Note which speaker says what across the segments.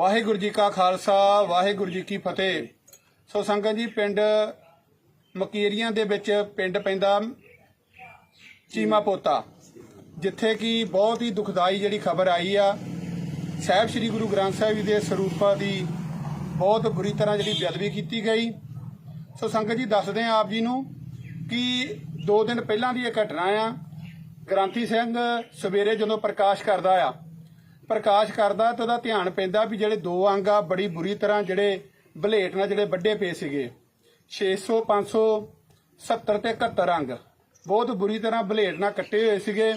Speaker 1: ਵਾਹਿਗੁਰੂ ਜੀ ਕਾ ਖਾਲਸਾ, ਵਾਹਿਗੁਰੂ ਜੀ ਕੀ ਫਤਿਹ। ਸੋ ਸੰਗਤ ਜੀ, ਪਿੰਡ ਮਕੀਰੀਆਂ ਦੇ ਵਿੱਚ ਪਿੰਡ ਪੈਂਦਾ ਚੀਮਾ ਪੋਤਾ ਜਿੱਥੇ ਕਿ ਬਹੁਤ ਹੀ ਦੁਖਦਾਈ ਜਿਹੜੀ ਖਬਰ ਆਈ ਆ। ਸਾਹਿਬ ਸ੍ਰੀ ਗੁਰੂ ਗ੍ਰੰਥ ਸਾਹਿਬ ਜੀ ਦੇ ਸਰੂਪਾਂ ਦੀ ਬਹੁਤ ਬੁਰੀ ਤਰ੍ਹਾਂ ਜਿਹੜੀ ਬੇਅਦਬੀ ਕੀਤੀ ਗਈ। ਸੋ ਸੰਗਤ ਜੀ, ਦੱਸਦੇ ਆ ਆਪ ਜੀ ਨੂੰ ਕਿ 2 ਦਿਨ ਪਹਿਲਾਂ ਦੀ ਇਹ ਘਟਨਾ ਆ। ਗ੍ਰਾਂਥੀ ਸਿੰਘ ਸਵੇਰੇ ਜਦੋਂ ਪ੍ਰਕਾਸ਼ ਕਰਦਾ ਆ ਪ੍ਰਕਾਸ਼ ਕਰਦਾ ਤਾਂ ਉਹਦਾ ਧਿਆਨ ਪੈਂਦਾ ਵੀ ਜਿਹੜੇ ਦੋ ਅੰਗ ਆ, ਬੜੀ ਬੁਰੀ ਤਰ੍ਹਾਂ ਜਿਹੜੇ ਬਲੇਟ ਨਾਲ ਜਿਹੜੇ ਵੱਡੇ ਪਏ ਸੀਗੇ। 600 500 70 ਤੇ 71 ਅੰਗ। ਬਹੁਤ ਬੁਰੀ ਤਰ੍ਹਾਂ ਬਲੇਟ ਨਾਲ ਕੱਟੇ ਹੋਏ ਸੀਗੇ।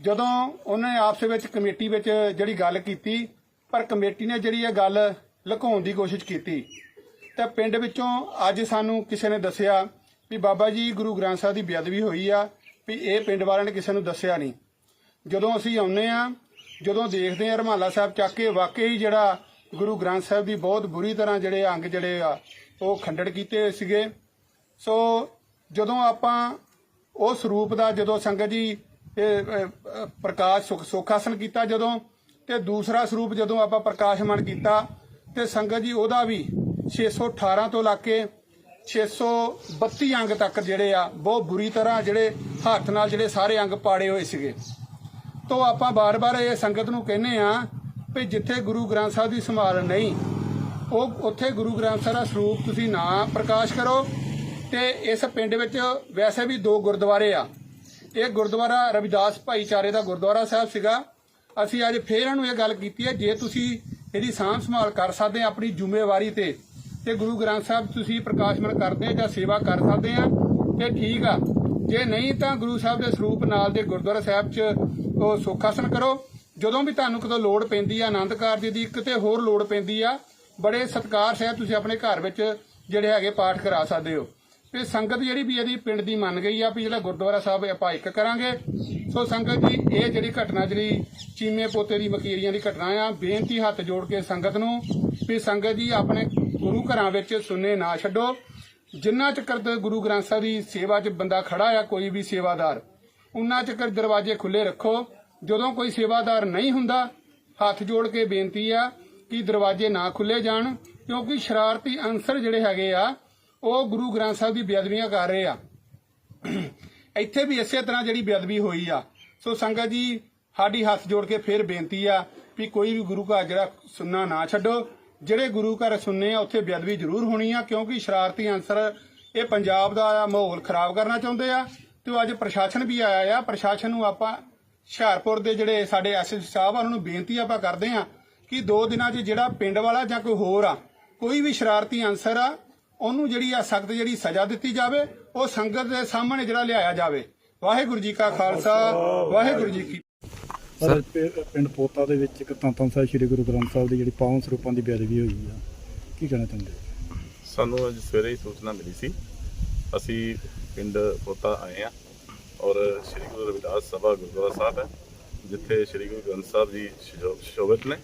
Speaker 1: ਜਦੋਂ ਉਹਨੇ ਆਪਸ ਵਿੱਚ ਕਮੇਟੀ ਵਿੱਚ ਜਿਹੜੀ ਗੱਲ ਕੀਤੀ, ਪਰ ਕਮੇਟੀ ਨੇ ਜਿਹੜੀ ਇਹ ਗੱਲ ਲੁਕਾਉਣ ਦੀ ਕੋਸ਼ਿਸ਼ ਕੀਤੀ। ਤਾਂ ਪਿੰਡ ਵਿੱਚੋਂ ਅੱਜ ਸਾਨੂੰ ਕਿਸੇ ਨੇ ਦੱਸਿਆ ਵੀ ਬਾਬਾ ਜੀ, ਗੁਰੂ ਗ੍ਰੰਥ ਸਾਹਿਬ ਦੀ ਬੇਅਦਬੀ ਹੋਈ ਆ, ਵੀ ਇਹ ਪਿੰਡ ਵਾਲਿਆਂ ਨੇ ਕਿਸੇ ਨੂੰ ਦੱਸਿਆ ਨਹੀਂ। ਜਦੋਂ ਅਸੀਂ ਆਉਨੇ ਆ ਜਦੋਂ ਦੇਖਦੇ ਆ ਰਮਾਲਾ ਸਾਹਿਬ ਚੱਕ ਕੇ ਵਾਕਈ ਜਿਹੜਾ ਗੁਰੂ ਗ੍ਰੰਥ ਸਾਹਿਬ ਦੀ ਬਹੁਤ ਬੁਰੀ ਤਰ੍ਹਾਂ ਜਿਹੜੇ ਅੰਗ ਜਿਹੜੇ ਆ, ਉਹ ਖੰਡੜ ਕੀਤੇ ਹੋਏ ਸੀਗੇ। ਸੋ ਜਦੋਂ ਆਪਾਂ ਉਸ ਰੂਪ ਦਾ ਜਦੋਂ ਸੰਗਤ ਜੀ ਪ੍ਰਕਾਸ਼ ਸੁਖ ਸੁਖਾਸਨ ਕੀਤਾ ਜਦੋਂ ਤੇ ਦੂਸਰਾ ਸਰੂਪ ਜਦੋਂ ਆਪਾਂ ਪ੍ਰਕਾਸ਼ਮਾਨ ਕੀਤਾ ਤੇ ਸੰਗਤ ਜੀ ਉਹਦਾ ਵੀ 618 ਤੋਂ ਲਾ ਕੇ 632 ਅੰਗ ਤੱਕ ਜਿਹੜੇ ਆ, ਬਹੁਤ ਬੁਰੀ ਤਰ੍ਹਾਂ ਜਿਹੜੇ ਹੱਥ ਨਾਲ ਜਿਹੜੇ ਸਾਰੇ ਅੰਗ ਪਾੜੇ ਹੋਏ ਸੀਗੇ। ਤੋਂ ਆਪਾਂ ਬਾਰ-ਬਾਰ ਇਹ ਸੰਗਤ ਨੂੰ ਕਹਿੰਨੇ ਆ ਵੀ ਜਿੱਥੇ ਗੁਰੂ ਗ੍ਰੰਥ ਸਾਹਿਬ ਦੀ ਸੰਭਾਲ ਨਹੀਂ, ਉਹ ਉੱਥੇ ਗੁਰੂ ਗ੍ਰੰਥ ਸਾਹਿਬ ਦਾ ਸਰੂਪ ਤੁਸੀਂ ਨਾ ਪ੍ਰਕਾਸ਼ ਕਰੋ ਤੇ ਇਸ ਪਿੰਡ ਵਿੱਚ ਵੈਸੇ ਵੀ ਦੋ ਗੁਰਦੁਆਰੇ ਆ। ਇਹ ਗੁਰਦੁਆਰਾ ਰਵਿਦਾਸ ਭਾਈਚਾਰੇ ਦਾ ਗੁਰਦੁਆਰਾ ਸਾਹਿਬ ਸੀਗਾ। ਅਸੀਂ ਅੱਜ ਫੇਰ ਇਹਨਾਂ ਨੂੰ ਇਹ ਗੱਲ ਕੀਤੀ ਹੈ, ਜੇ ਤੁਸੀਂ ਇਹਦੀ ਸਾਂਭ ਸੰਭਾਲ ਕਰ ਸਕਦੇ ਆ ਆਪਣੀ ਜ਼ਿੰਮੇਵਾਰੀ ਤੇ ਤੇ ਗੁਰੂ ਗ੍ਰੰਥ ਸਾਹਿਬ ਤੁਸੀਂ ਪ੍ਰਕਾਸ਼ਮਨ ਕਰਦੇ ਜਾਂ ਸੇਵਾ ਕਰ ਸਕਦੇ ਆ, ਤੇ ਠੀਕ ਆ। ਜੇ ਨਹੀਂ ਤਾਂ ਗੁਰੂ ਸਾਹਿਬ ਦੇ ਸਰੂਪ ਨਾਲ ਦੇ ਗੁਰਦੁਆਰਾ ਸਾਹਿਬ 'ਚ ਉਹ ਸੁਖਾਸਨ ਕਰੋ। ਜਦੋਂ ਵੀ ਤੁਹਾਨੂੰ ਕਦੋਂ ਲੋੜ ਪੈਂਦੀ ਆ, ਆਨੰਦ ਕਾਰਜ ਦੀ ਕਿਤੇ ਹੋਰ ਲੋੜ ਪੈਂਦੀ ਆ, ਬੜੇ ਸਤਕਾਰ ਸਹਿਤ ਤੁਸੀਂ ਆਪਣੇ ਘਰ ਵਿੱਚ ਜਿਹੜੇ ਹੈਗੇ ਪਾਠ ਕਰਾ ਸਕਦੇ ਹੋ। ਤੇ ਸੰਗਤ ਜਿਹੜੀ ਵੀ ਇਹਦੀ ਪਿੰਡ ਦੀ ਮੰਨ ਗਈ ਆ ਵੀ ਜਿਹੜਾ ਗੁਰਦੁਆਰਾ ਸਾਹਿਬ ਆਪਾਂ ਇੱਕ ਕਰਾਂਗੇ। ਸੋ ਸੰਗਤ ਜੀ, ਇਹ ਜਿਹੜੀ ਘਟਨਾ ਜਿਹੜੀ ਚੀਮੇ ਪੋਤੇ ਦੀ ਮਕੀਰੀਆਂ ਦੀ ਘਟਨਾ ਆ, ਬੇਨਤੀ ਹੱਥ ਜੋੜ ਕੇ ਸੰਗਤ ਨੂੰ ਵੀ ਸੰਗਤ ਜੀ ਆਪਣੇ ਗੁਰੂ ਘਰਾਂ ਵਿੱਚ ਸੁਨੇ ਨਾ ਛੱਡੋ। ਜਿੰਨਾ ਚੱਕਰ ਗੁਰੂ ਗ੍ਰੰਥ ਸਾਹਿਬ ਦੀ ਸੇਵਾ 'ਚ ਬੰਦਾ ਖੜਾ ਆ, ਕੋਈ ਵੀ ਸੇਵਾਦਾਰ ਉਨਾ ਚੱਕਰ ਦਰਵਾਜ਼ੇ ਖੁੱਲੇ ਰੱਖੋ। ਜਦੋਂ ਕੋਈ ਸੇਵਾਦਾਰ ਨਹੀਂ ਹੁੰਦਾ, ਹੱਥ ਜੋੜ ਕੇ ਬੇਨਤੀ ਆ ਕਿ ਦਰਵਾਜ਼ੇ ਨਾ ਖੁੱਲੇ ਜਾਣ, ਕਿਉਂਕਿ ਸ਼ਰਾਰਤੀ ਅੰਸਰ ਜਿਹੜੇ ਹੈਗੇ ਆ, ਉਹ ਗੁਰੂ ਗ੍ਰੰਥ ਸਾਹਿਬ ਦੀ ਬੇਅਦਬੀਆਂ ਕਰ ਰਹੇ ਆ। ਇੱਥੇ ਵੀ ਇਸੇ ਤਰ੍ਹਾਂ ਜਿਹੜੀ ਬੇਅਦਬੀ ਹੋਈ ਆ। ਸੋ ਸੰਗਤ ਜੀ, ਸਾਡੀ ਹੱਥ ਜੋੜ ਕੇ ਫੇਰ ਬੇਨਤੀ ਆ ਵੀ ਕੋਈ ਵੀ ਗੁਰੂ ਘਰ ਜਿਹੜਾ ਸੁਣਨਾ ਨਾ ਛੱਡੋ। ਜਿਹੜੇ ਗੁਰੂ ਘਰ ਸੁਣਨੇ ਆ, ਉੱਥੇ ਬੇਅਦਬੀ ਜ਼ਰੂਰ ਹੋਣੀ ਆ, ਕਿਉਂਕਿ ਸ਼ਰਾਰਤੀ ਅੰਸਰ ਇਹ ਪੰਜਾਬ ਦਾ ਮਾਹੌਲ ਖਰਾਬ ਕਰਨਾ ਚਾਹੁੰਦੇ ਆ। ਤੇ ਉਹ ਅੱਜ ਪ੍ਰਸ਼ਾਸਨ ਵੀ ਆਇਆ ਆ। ਪ੍ਰਸ਼ਾਸਨ ਨੂੰ ਆਪਾਂ ਹੁਸ਼ਿਆਰਪੁਰ ਦੇ ਜਿਹੜੇ ਸਾਡੇ ਐਸਐਸ ਸਾਹਿਬ ਆ ਉਹਨਾਂ ਨੂੰ ਬੇਨਤੀ ਆਪਾਂ ਕਰਦੇ ਆ ਕਿ ਦੋ ਦਿਨਾਂ 'ਚ ਜਿਹੜਾ ਪਿੰਡ ਵਾਲਾ ਜਾਂ ਕੋਈ ਹੋਰ ਆ ਕੋਈ ਵੀ ਸ਼ਰਾਰਤੀ ਅੰਸਰ ਆ ਉਹਨੂੰ ਜਿਹੜੀ ਆ ਸਖਤ ਜਿਹੜੀ ਸਜ਼ਾ ਦਿੱਤੀ ਜਾਵੇ ਉਹ ਸੰਗਤ ਦੇ ਸਾਹਮਣੇ ਜਿਹੜਾ ਲਿਆਇਆ ਜਾਵੇ। ਵਾਹਿਗੁਰੂ ਜੀ ਕਾ ਖਾਲਸਾ ਵਾਹਿਗੁਰੂ ਜੀ ਕੀ
Speaker 2: ਸਰ ਪਿੰਡ ਪੋਤਾ ਦੇ ਵਿੱਚ ਇੱਕ ਤਾਂ ਸਾਹਿਬ ਸ੍ਰੀ ਗੁਰੂ ਗ੍ਰੰਥ ਸਾਹਿਬ ਦੀ ਜਿਹੜੀ ਪਾਵਨ ਸਰੂਪਾਂ ਦੀ ਬੇਅਦਬੀ ਹੋਈ ਆ। ਕੀ ਕਹਿਣਾ ਚਾਹੁੰਦੇ?
Speaker 3: ਸਾਨੂੰ ਅੱਜ ਸਵੇਰੇ ਹੀ ਸੂਚਨਾ ਮਿਲੀ ਸੀ। ਅਸੀਂ ਪਿੰਡ ਪੋਤਾ ਆਏ ਆ ਔਰ ਸ੍ਰੀ ਗੁਰੂ ਰਵਿਦਾਸ ਸਭਾ ਗੁਰਦੁਆਰਾ ਸਾਹਿਬ ਹੈ, ਜਿੱਥੇ ਸ੍ਰੀ ਗੁਰੂ ਗ੍ਰੰਥ ਸਾਹਿਬ ਜੀ ਸ਼ਜੋ- ਸ਼ੋਭਿਤ ਨੇ।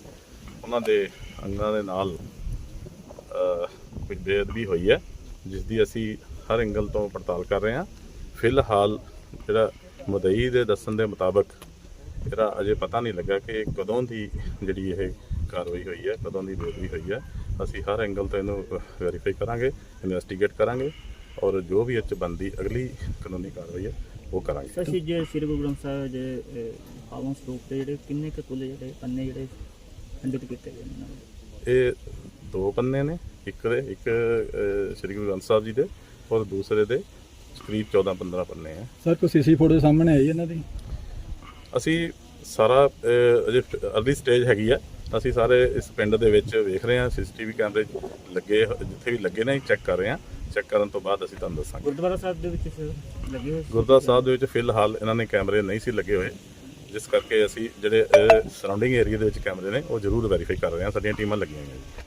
Speaker 3: ਉਹਨਾਂ ਦੇ ਅੰਗਾਂ ਦੇ ਨਾਲ ਕੁਝ ਬੇਅਦਬੀ ਹੋਈ ਹੈ ਜਿਸ ਦੀ ਅਸੀਂ ਹਰ ਐਂਗਲ ਤੋਂ ਪੜਤਾਲ ਕਰ ਰਹੇ ਹਾਂ। ਫਿਲਹਾਲ ਜਿਹੜਾ ਮਦਈ ਦੇ ਦੱਸਣ ਦੇ ਮੁਤਾਬਕ ਜਿਹੜਾ ਅਜੇ ਪਤਾ ਨਹੀਂ ਲੱਗਾ ਕਿ ਕਦੋਂ ਦੀ ਜਿਹੜੀ ਇਹ ਕਾਰਵਾਈ ਹੋਈ ਹੈ, ਕਦੋਂ ਦੀ ਬੇਅਦਬੀ ਹੋਈ ਹੈ, ਅਸੀਂ ਹਰ ਐਂਗਲ ਤੋਂ ਇਹਨੂੰ ਵੈਰੀਫਾਈ ਕਰਾਂਗੇ, ਇਨਵੈਸਟੀਗੇਟ ਕਰਾਂਗੇ। ਔਰ ਜੋ ਵੀ ਇਹ 'ਚ ਬਣਦੀ ਅਗਲੀ ਕਾਨੂੰਨੀ ਕਾਰਵਾਈ ਹੈ ਉਹ ਕਰਾਂਗੇ।
Speaker 4: ਸ਼੍ਰੀ ਜੇ ਸ੍ਰੀ ਗੁਰੂ ਗ੍ਰੰਥ ਸਾਹਿਬ ਅਹ, ਪਾਵਨ ਸਰੂਪ ਦੇ ਜਿਹੜੇ ਕਿੰਨੇ ਕੁ ਤੁਲੇ ਜਿਹੜੇ ਪੰਨੇ ਜਿਹੜੇ ਖੰਡਿਤ ਕੀਤੇ ਗਏ ਨੇ?
Speaker 3: ਇਹ ਦੋ ਪੰਨੇ ਨੇ ਇੱਕ ਦੇ ਇੱਕ ਸ੍ਰੀ ਗੁਰੂ ਗ੍ਰੰਥ ਸਾਹਿਬ ਜੀ ਦੇ ਔਰ ਦੂਸਰੇ ਦੇ ਕਰੀਬ 14 15 ਪੰਨੇ ਆ
Speaker 2: ਸਰ ਕੋਈ ਸੀਸੀ ਫੋਟੋ ਸਾਹਮਣੇ ਆਈ ਇਹਨਾਂ ਦੀ?
Speaker 3: ਅਸੀਂ ਸਾਰਾ ਅਜੇ ਅਰਲੀ ਸਟੇਜ ਹੈਗੀ ਆ। ਅਸੀਂ ਸਾਰੇ ਇਸ ਪਿੰਡ ਦੇ ਵਿੱਚ ਵੇਖ ਰਹੇ ਹਾਂ ਸੀਸੀਟੀਵੀ ਕੈਮਰੇ ਲੱਗੇ ਜਿੱਥੇ ਵੀ ਲੱਗੇ ਨੇ ਚੈੱਕ ਕਰ ਰਹੇ ਹਾਂ। ਚੈੱਕ ਕਰਨ ਤੋਂ ਬਾਅਦ ਅਸੀਂ ਤੁਹਾਨੂੰ ਦੱਸਾਂਗੇ।
Speaker 4: ਗੁਰਦੁਆਰਾ ਸਾਹਿਬ ਦੇ ਵਿੱਚ ਸਰ ਲੱਗੇ ਹੋਏ?
Speaker 3: ਗੁਰਦੁਆਰਾ ਸਾਹਿਬ ਦੇ ਵਿੱਚ ਫਿਲਹਾਲ ਇਹਨਾਂ ਨੇ ਕੈਮਰੇ ਨਹੀਂ ਸੀ ਲੱਗੇ ਹੋਏ। ਜਿਸ ਕਰਕੇ ਅਸੀਂ ਜਿਹੜੇ ਸਰਾਊਂਡਿੰਗ ਏਰੀਆ ਦੇ ਵਿੱਚ ਕੈਮਰੇ ਨੇ ਉਹ ਜ਼ਰੂਰ ਵੈਰੀਫਾਈ ਕਰ ਰਹੇ ਹਾਂ। ਸਾਡੀਆਂ ਟੀਮਾਂ ਲੱਗੀਆਂ ਹੋਈਆਂ ਜੀ